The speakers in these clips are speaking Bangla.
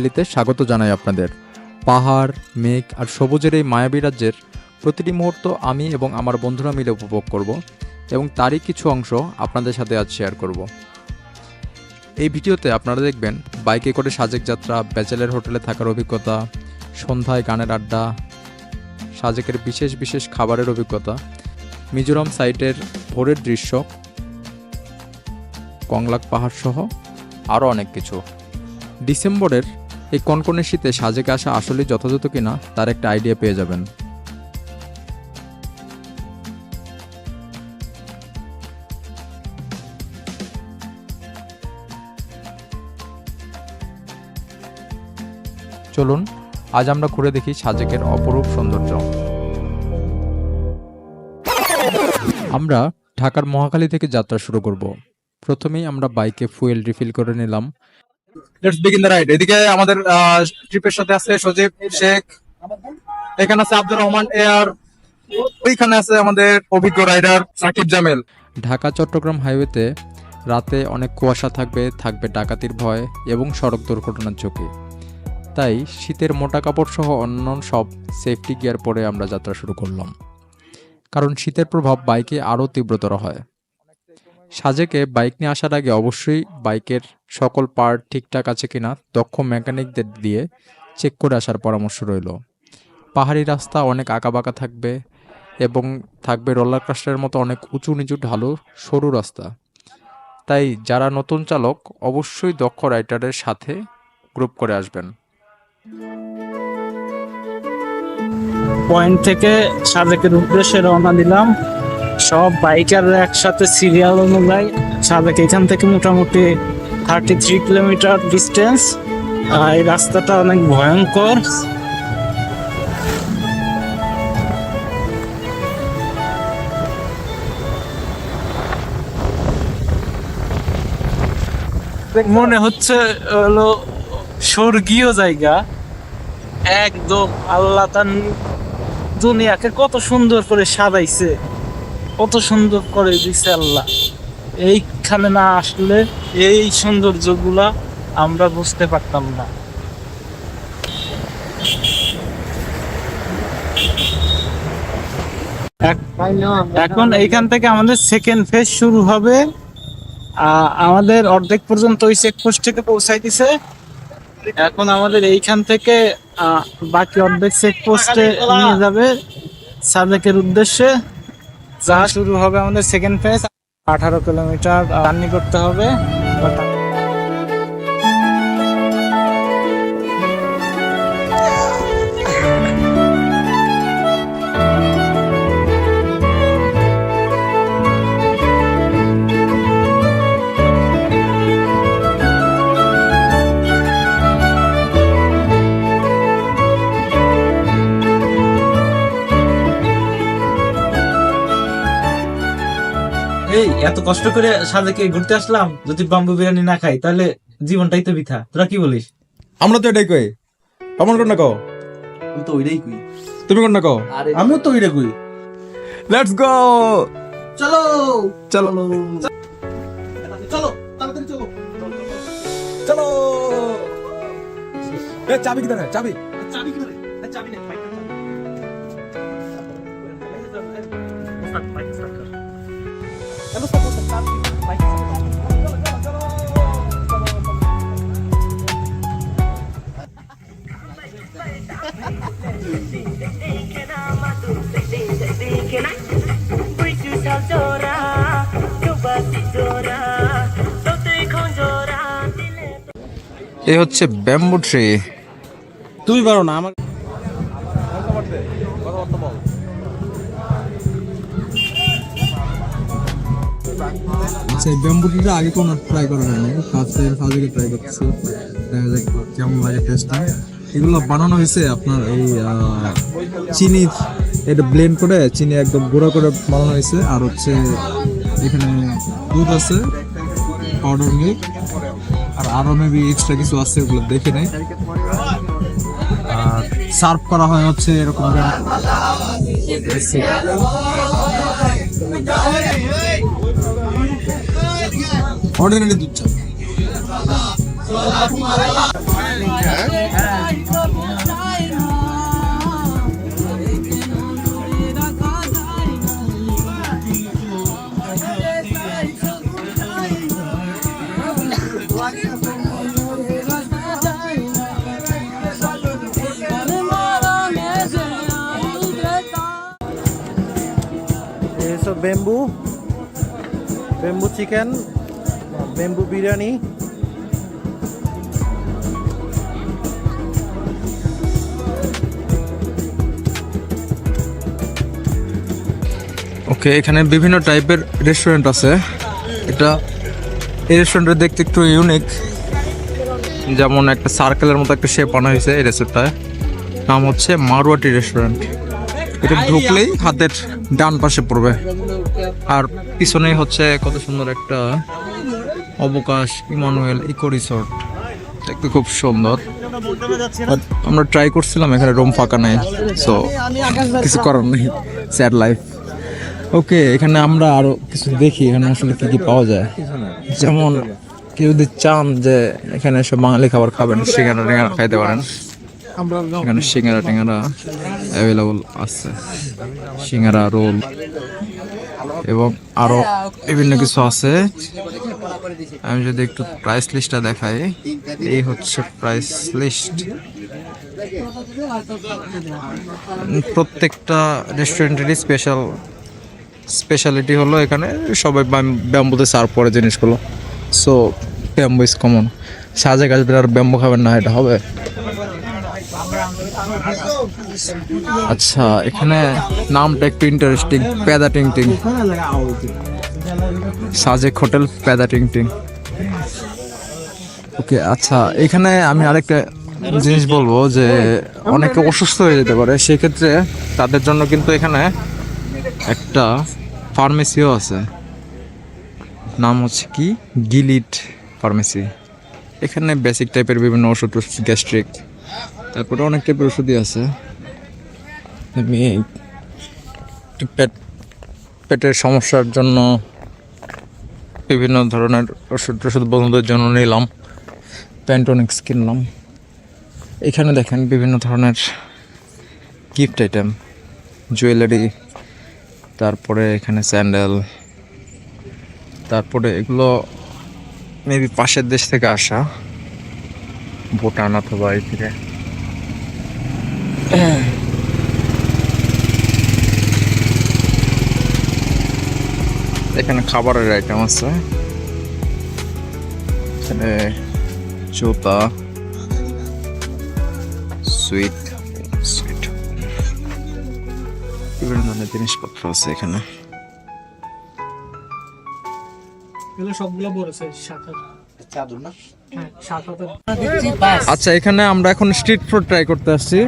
লিতে স্বাগত জানাই আপনাদের। পাহাড়, মেঘ আর সবুজের এই মায়াবী রাজ্যের প্রতিটি মুহূর্ত আমি এবং আমার বন্ধুরা মিলে উপভোগ করব এবং তারই কিছু অংশ আপনাদের সাথে আজ শেয়ার করব। এই ভিডিওতে আপনারা দেখবেন বাইকে করে সাজেক যাত্রা, ব্যাচেলের হোটেলে থাকার অভিজ্ঞতা, সন্ধ্যায় গানের আড্ডা, সাজেকের বিশেষ বিশেষ খাবারের অভিজ্ঞতা, মিজোরাম সাইটের ভোরের দৃশ্য, কংলাক পাহাড় সহ আরও অনেক কিছু। ডিসেম্বরের এই কনকনে শীতে সাজেকে আসা আসলেই যথাযথ কিনা, তার একটা আইডিয়া পেয়ে যাবেন। চলুন, আজ আমরা ঘুরে দেখি সাজেকের অপরূপ সৌন্দর্য। আমরা ঢাকার মহাখালী থেকে যাত্রা শুরু করব। প্রথমেই আমরা বাইকে ফুয়েল রিফিল করে নিলাম। লেটস বিগিন দ্য রাইড এদিকে আমাদের ট্রিপের সাথে আছে সজীব, শেখ, এখানে আছে আব্দুর রহমান এয়ার ওইখানে আছে আমাদের অভিজ্ঞ রাইডার সাকিব জামেল। ঢাকা, চট্টগ্রাম হাইওয়েতে রাতে অনেক কুয়াশা থাকবে থাকবে ডাকাতির ভয় এবং সড়ক দুর্ঘটনার ঝুঁকি। তাই শীতের মোটা কাপড় সহ অন্য সব সেফটি গিয়ার পরে আমরা যাত্রা শুরু করলাম। কারণ শীতের প্রভাব বাইকে আরও তীব্রতর হয়। সাজেকে বাইক নিয়ে আসার আগে অবশ্যই বাইকের সকল পার্ট ঠিকঠাক আছে কিনা, দক্ষ মেকানিকদের দিয়ে চেক করে আসার পরামর্শ রইল। পাহাড়ি রাস্তা অনেক আঁকাবাঁকা থাকবে এবং থাকবে রোলার কাস্টারের মতো অনেক উঁচু নিচু ঢালু, সরু রাস্তা। তাই যারা নতুন চালক, অবশ্যই দক্ষ রাইডারের সাথে গ্রুপ করে আসবেন। পয়েন্ট থেকে সাজেকের উদ্দেশ্যে রওনা দিলাম। সব বাইকার একসাথে সিরিয়াল অনুযায়ী সাজেক এখান থেকে মোটামুটি থার্টি থ্রি কিলোমিটার ডিস্টেন্স এই রাস্তাটা অনেক ভয়ঙ্কর। মনে হচ্ছে হলো স্বর্গীয় জায়গা। একদম আল্লাহ তার দুনিয়াকে কত সুন্দর করে সাজাইছে। কত সুন্দর করে দিছে আল্লাহ। এইখানে না আসলে এই সৌন্দর্যগুলা আমরা বুঝতে পারতাম না। এখন এইখান থেকে আমাদের সেকেন্ড ফেজ শুরু হবে। আমাদের অর্ধেক পর্যন্ত ওই চেকপোস্ট থেকে পৌঁছাই দিছে। এখন আমাদের এইখান থেকে বাকি অর্ধেক চেকপোস্টে নিয়ে যাবে। সাদেকের উদ্দেশ্যে। যা শুরু হবে আমাদের সেকেন্ড ফেজ আঠারো কিলোমিটার রান্নি করতে হবে। এই এত কষ্ট করে সাজেকে ঘুরতে আসলাম যদি বাম্বু বিরিয়ানি না খাই তাহলে জীবনটাই তো বৃথা। তোরা কি বলিস? আমরা তো এটাই কই। কেমন কোন না কও। আমি তো ওইটাই কই। তুমি কোন না কও। আমিও তো ওইটা কই। লেটস গো চলো! চলো। চলো। তাড়াতাড়ি চলো। চলো। এ চাবি কিধার? হ্যায় চাবি। চাবি কি এ হচ্ছে ব্যাম্বু ট্রি। তুমি পারো না আমার আচ্ছা এই ব্যাম্বু ট্রিটা আগে কোনো ট্রাই করা হয়নি। ফার্স্টে ফার্স্টে ট্রাই করতেছি। দেখা যাক কেমন লাগে টেস্টটা এগুলো বানানো হয়েছে আপনার এই আহ, চিনি এটা ব্লেন্ড করে চিনি একদম গুঁড়ো করে বানানো হয়েছে। আর হচ্ছে এখানে দুধ আছে পাউডার মিল্ক আর আরও মেবি এক্সট্রা কিছু আছে, ওগুলো দেখে নেই। আর সার্ভ করা হয় হচ্ছে এরকম অর্ডিনারি দুধ চা। So bamboo chicken chicken biryani okay এখানে বিভিন্ন টাইপের রেস্টুরেন্ট আছে। এটা, এই রেস্টুরেন্টটা দেখতে একটু ইউনিক যেমন একটা সার্কেলের মতো একটা শেপ আনা হয়েছে এই রেস্টুরেন্টটায় নাম হচ্ছে মারওয়াটি রেস্টুরেন্ট এটা ঢুকলেই হাতের ডান পাশে পড়বে। আর পিছনেই হচ্ছে কত সুন্দর একটা অবকাশ ইমানুয়েল ইকো রিসর্ট। দেখতে খুব সুন্দর। আমরা ট্রাই করছিলাম এখানে রুম ফাঁকা নেই। সো কিছু করার নেই। স্যাড লাইফ ওকে এখানে আমরা আরও কিছু দেখি এখানে আসলে কী কী পাওয়া যায়। যেমন কেউ যদি চান যে এখানে এসে বাঙালি খাবার খাবেন সেখানে খাইতে পারেন। এখানে সিঙ্গারা টিঙ্গারা অ্যাভেলেবল আছে। সিঙ্গারা, রোল এবং আরও বিভিন্ন কিছু আছে। আমি যদি একটু প্রাইস লিস্টটা দেখাই, এই হচ্ছে প্রাইস লিস্ট প্রত্যেকটা রেস্টুরেন্টেরই স্পেশাল স্পেশালিটি হলো এখানে সবাই ব্যাম্বুতে সার্ভ করে জিনিসগুলো। সো ব্যাম্বু ইজ কমন সাজে কাজ আর ব্যাম্বু খাবেন না, এটা হবে। আচ্ছা এখানে নামটা একটু ইন্টারেস্টিং পেদা টিং টিং। সাজেক হোটেল, পেদা টিং টিং। ওকে আচ্ছা এখানে আমি আরেকটা জিনিস বলব যে, অনেকে অসুস্থ হয়ে যেতে পারে, সেক্ষেত্রে তাদের জন্য কিন্তু এখানে একটা ফার্মেসিও আছে। নাম হচ্ছে কি? গিলিট ফার্মেসি এখানে বেসিক টাইপের বিভিন্ন ওষুধ গ্যাস্ট্রিক তারপরে অনেক টাইপের ওষুধই আছে। আমি পেট পেটের সমস্যার জন্য বিভিন্ন ধরনের ওষুধ টষুধ বন্ধুদের জন্য নিলাম। প্যান্টনিক্স কিনলাম। এখানে দেখেন বিভিন্ন ধরনের গিফট আইটেম জুয়েলারি তারপরে এখানে স্যান্ডেল তারপরে এগুলো মেবি পাশের দেশ থেকে আসা। ভুটান অথবা এই থেকে এখানে খাবারের আইটেম আছে। এখানে জুতা সুইট সুইট বিভিন্ন ধরনের জিনিসপত্র আছে এখানে। সবগুলো বলেছে সাত আচ্ছা এখানে আমরা এখন স্ট্রিট ফুড ট্রাই করতে আসছি।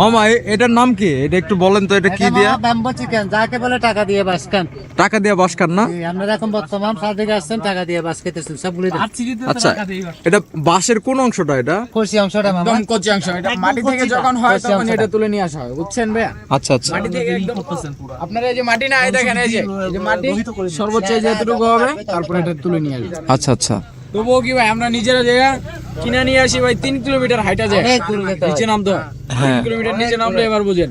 মামা এটার নাম কি? এটা একটু বলেন তো এটা কি দিয়া? ব্যাম্বো চিকেন যাকে বলে টাকা দিয়ে বাস খান। টাকা দিয়া বাসকার না? আপনারা এখন বর্তমান সাদিকে আসছেন টাকা দিয়ে বাস খেতেছেন সবগুলি আচ্ছা এটা বাঁশের কোন অংশটা এটা? কষি অংশটা মামা। কচি অংশ এটা মাটি থেকে যখন হয় তখন এটা তুলে নিয়ে আসা হয় বুঝছেন ভাইয়া? আচ্ছা আচ্ছা। আপনারা এই যে মাটি না এই দেখেন এই যে এই যে মাটি সর্বোচ্চ যতটুকু হবে তারপরে এটা তুলে নিয়ে আসবে। আচ্ছা আচ্ছা। তবুও কি ভাই আমরা নিজেরা জায়গা কিনে নিয়ে আসি ভাই তিন কিলোমিটার হাইটা যায়। নিচে নামতে হয়। হ্যাঁ। কিলোমিটার নিচে নামলে এবার বুঝেন।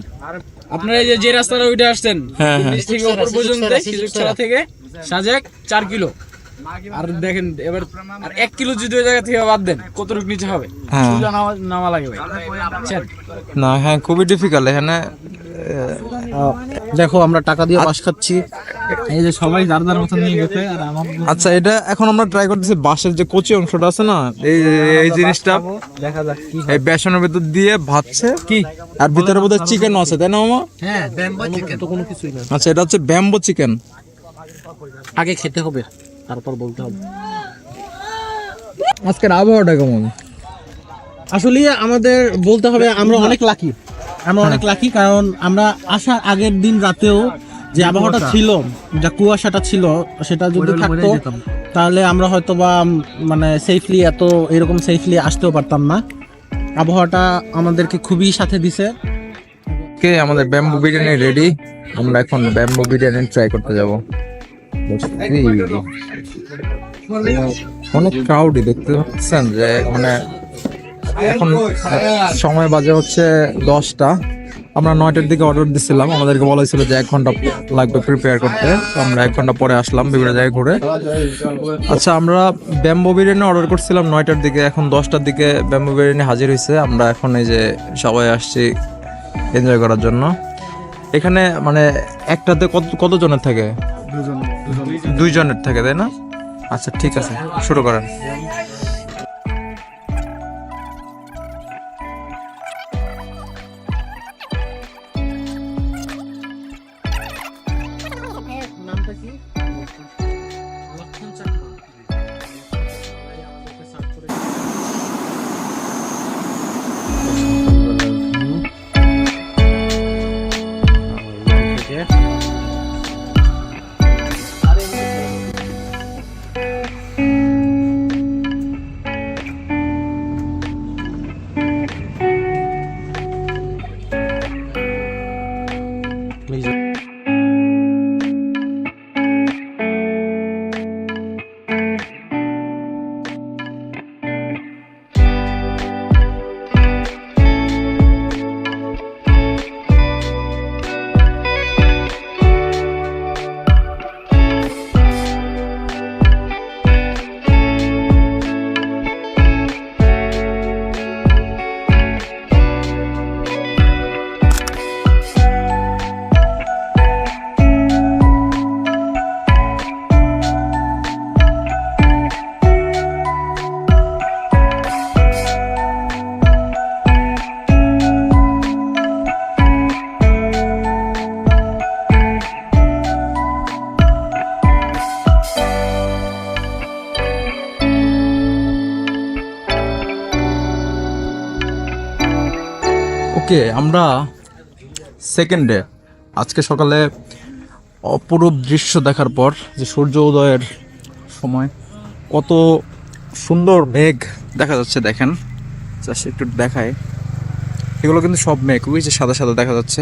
আপনারা এই যে যে রাস্তাটা ওইটা আসছেন হ্যাঁ, হ্যাঁ। নিচ থেকে উপর পর্যন্ত শিলুকছড়া থেকে সাজেক চার কিলো। আর দেখেন এবার আর এক কিলো যদি ওই জায়গা থেকে বাদ দেন কতটুকু নিচে হবে? হ্যাঁ। নামা নামা লাগে ভাই। না হ্যাঁ খুবই ডিফিকাল্ট এখানে দেখো আমরা টাকা দিয়ে বাস খাচ্ছি। এই যে সবাই যার যার মতন নিয়ে গেছে আর আমার আচ্ছা এটা এখন আমরা ট্রাই করতেছি বাঁশের যে কচি অংশটা আছে না এই এই জিনিসটা দেখা যাক কি এই বেসনের ভেতর দিয়ে ভাজছে কি? আর ভিতরে বোধহয় চিকেন আছে তাই না মামা? হ্যাঁ ব্যাম্বো চিকেন তো কোনো কিছুই না। আচ্ছা এটা হচ্ছে ব্যাম্বো চিকেন আগে খেতে হবে তারপর বলতে হবে। আজকের আবহাওয়াটা কেমন? আসলে আমাদের বলতে হবে আমরা অনেক লাকি আমরা অনেক লাকি কারণ আমরা আসার আগের দিন রাতেও যে আবহাওয়াটা ছিল যা কুয়াশাটা ছিল সেটা যদি থাকতো তাহলে আমরা হয়তো বা মানে সেফলি এত এরকম সেফলি আসতেও পারতাম না। আবহাওয়াটা আমাদেরকে খুবই সাথে দিছে। কে আমাদের ব্যাম্বু বিরিয়ানি রেডি আমরা এখন ব্যাম্বু বিরিয়ানি ট্রাই করতে যাব। অনেক ক্রাউডই দেখতে পাচ্ছেন যে মানে এখন সময় বাজে হচ্ছে দশটা। আমরা নয়টার দিকে অর্ডার দিছিলাম। আমাদেরকে বলা হয়েছিল যে এক ঘণ্টা লাগবে প্রিপেয়ার করতে। তো আমরা এক ঘণ্টা পরে আসলাম বিভিন্ন জায়গায় ঘুরে। আচ্ছা আমরা ব্যাম্বো বিরিয়ানি অর্ডার করছিলাম নয়টার দিকে। এখন দশটার দিকে ব্যাম্বো বিরিয়ানি হাজির হয়েছে। আমরা এখন এই যে সবাই আসছি এনজয় করার জন্য। এখানে মানে একটাতে কত কতজনের থাকে? দুইজনের থাকে তাই না? আচ্ছা ঠিক আছে। শুরু করেন। ওকে আমরা সেকেন্ড ডে আজকে সকালে অপরূপ দৃশ্য দেখার পর যে সূর্য উদয়ের সময়, কত সুন্দর মেঘ দেখা যাচ্ছে, দেখেন। একটু দেখায় এগুলো কিন্তু সব মেঘ, ওই যে সাদা সাদা দেখা যাচ্ছে।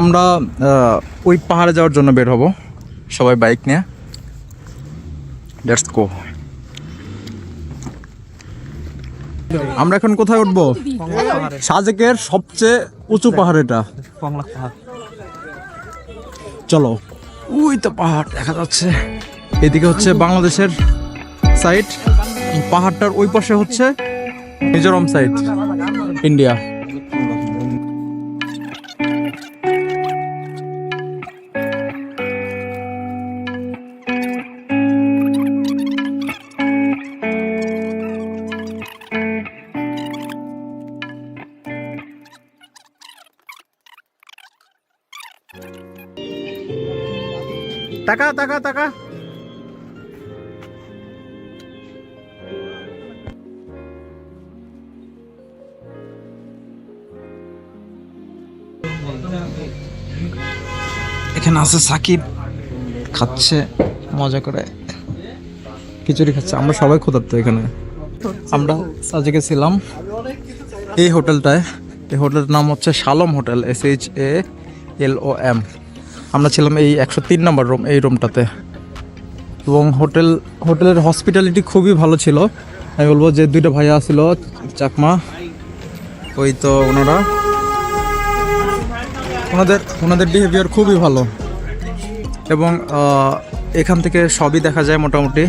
আমরা ওই পাহাড়ে যাওয়ার জন্য বের হব। সবাই বাইক নিয়ে। লেটস গো আমরা এখন কোথায় উঠবো? সাজেকের সবচেয়ে উঁচু পাহাড় এটা। চলো। ওই তো পাহাড় দেখা যাচ্ছে। এদিকে হচ্ছে বাংলাদেশের সাইড পাহাড়টার ওই পাশে হচ্ছে মিজোরাম সাইড ইন্ডিয়া টাকা টাকা টাকা। এখানে আছে সাকিব, খাচ্ছে, মজা করে। খিচুড়ি খাচ্ছে, আমরা সবাই ক্ষুধার্ত এখানে। আমরা সাজেকে ছিলাম এই হোটেলটায়। এই হোটেলটার নাম হচ্ছে Shalom hotel S H A L O M আমরা ছিলাম এই একশো তিন নম্বর রুম, এই রুমটাতে। এবং হোটেল, হোটেলের হসপিটালিটি খুবই ভালো ছিল। আমি বলব যে দুইটা ভাইয়া ছিল, চাকমা, ওই তো ওনারা। ওনাদের ওনাদের বিহেভিয়ার খুবই ভালো। এবং এখান থেকে সবই দেখা যায় মোটামুটি।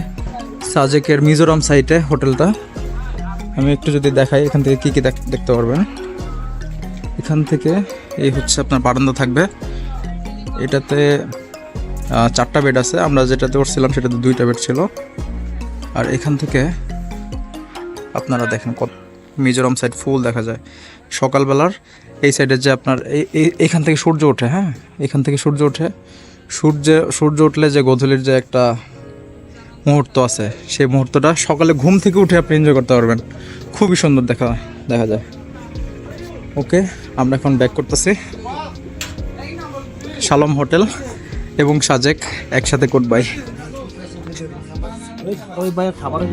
সাজেকের মিজোরাম সাইটে হোটেলটা। আমি একটু যদি দেখাই, এখান থেকে কী কী দেখ- দেখতে পারবেন। এখান থেকে এই হচ্ছে আপনার বারান্দা থাকবে। এটাতে চারটা বেড আছে। আমরা যেটাতে উঠছিলাম সেটাতে দুইটা বেড ছিল। আর এখান থেকে আপনারা দেখেন কত মিজোরাম সাইড ফুল দেখা যায়। সকালবেলার এই সাইডে যে আপনার এই- এই- এখান থেকে সূর্য ওঠে হ্যাঁ? এখান থেকে সূর্য ওঠে। সূর্য সূর্য উঠলে যে গোধূলির যে একটা মুহূর্ত আছে, সেই মুহূর্তটা সকালে ঘুম থেকে উঠে আপনি এনজয় করতে পারবেন। খুবই সুন্দর দেখা দেখা যায়। ওকে আমরা এখন ব্যাক করতেছি। শালম হোটেল এবং সাজেক একসাথে কোট বাই। ওই খাবারের